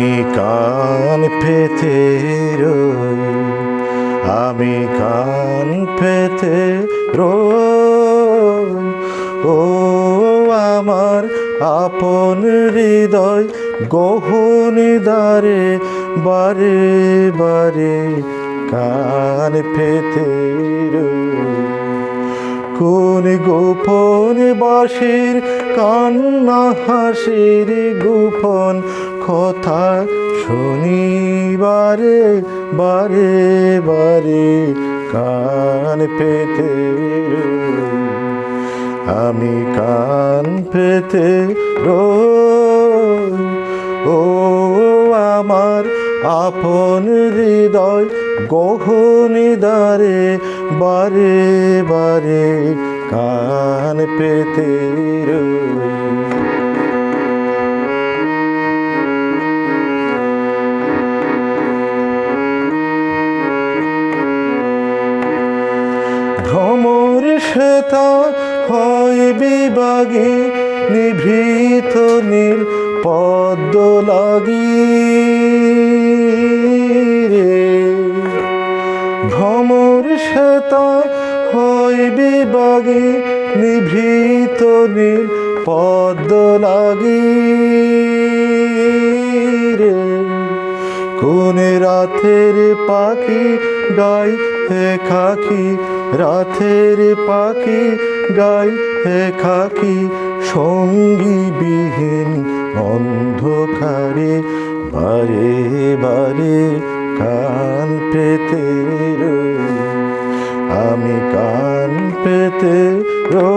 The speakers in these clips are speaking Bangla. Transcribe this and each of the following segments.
আমি কান পেতে রই, আমি কান পেতে রই। ও আমার আপন হৃদয়, গহন দ্বারে বারে বারে কান পেতে রই। কোন গোপন বাসের কান্না, হাসির গোপন কথা শনিবারে বারে বারে কান পেতে, আমি কান পেতে রই ও আমার আপন হৃদয় গহনি দ্বারে বারে বারে কান পেতে ভ্রমর শ্বেতা হয় বিবাগী নিভৃত নীল পদ্ম লাগি। বিবাগী নিভৃত নীল পদ্ম লাগি রে কোন রাতের পাখি গাই হে খাকি, রাতের পাখি গাই হে খাকি, সঙ্গী বিহীন অন্ধকারে বারে বারে কান পেতে আমি কান পেতে রো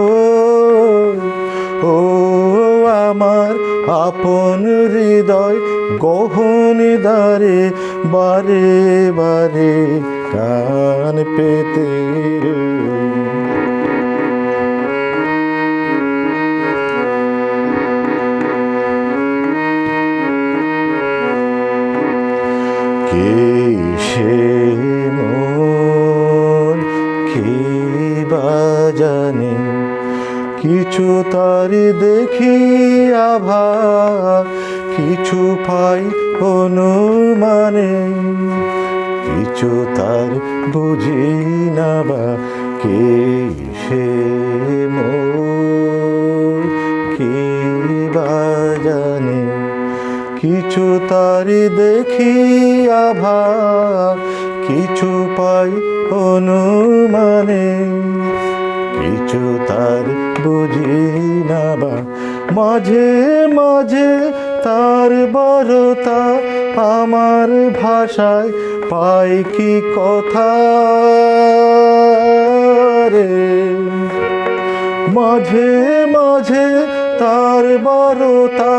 ও আমার আপন হৃদয় গহন দ্বারে বারে বারে কান পেতে রই। কিছু তার দেখি আভা, কিছু পাই অনুমানে। কিছু তার বুঝি না বা, কে সে কে বা জানে। কিছু তারি দেখি আভা, কিছু পাই অনুমানে। কিছু তার বুঝি না বা। মাঝে মাঝে তার বড়তা আমার ভাষায় পাই কি কথা রে? মাঝে মাঝে তার বড়তা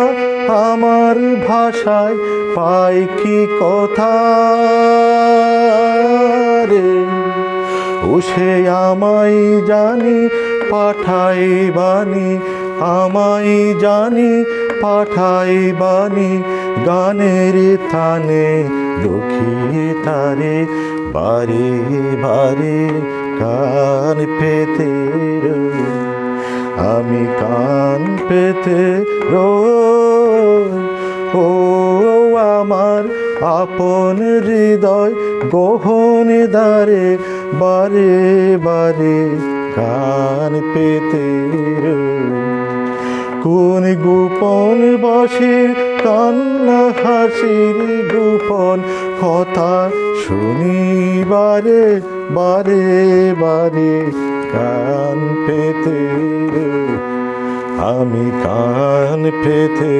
আমার ভাষায় পাই কি কথা সে আমায় জানি পাঠাই বাণী। আমায় জানি পাঠাই বাণী। গানের থানে লুকিয়ে তারে, বারে বারে কান পেতে আমি কান পেতে রই। ও আমার আপন হৃদয়, গহন দ্বারে বারে বারে কান পেতে কোন গোপন বাসির কান্না, হাসির গোপন কথা শুনিবারে বারে বারে কান পেতে আমি কান পেতে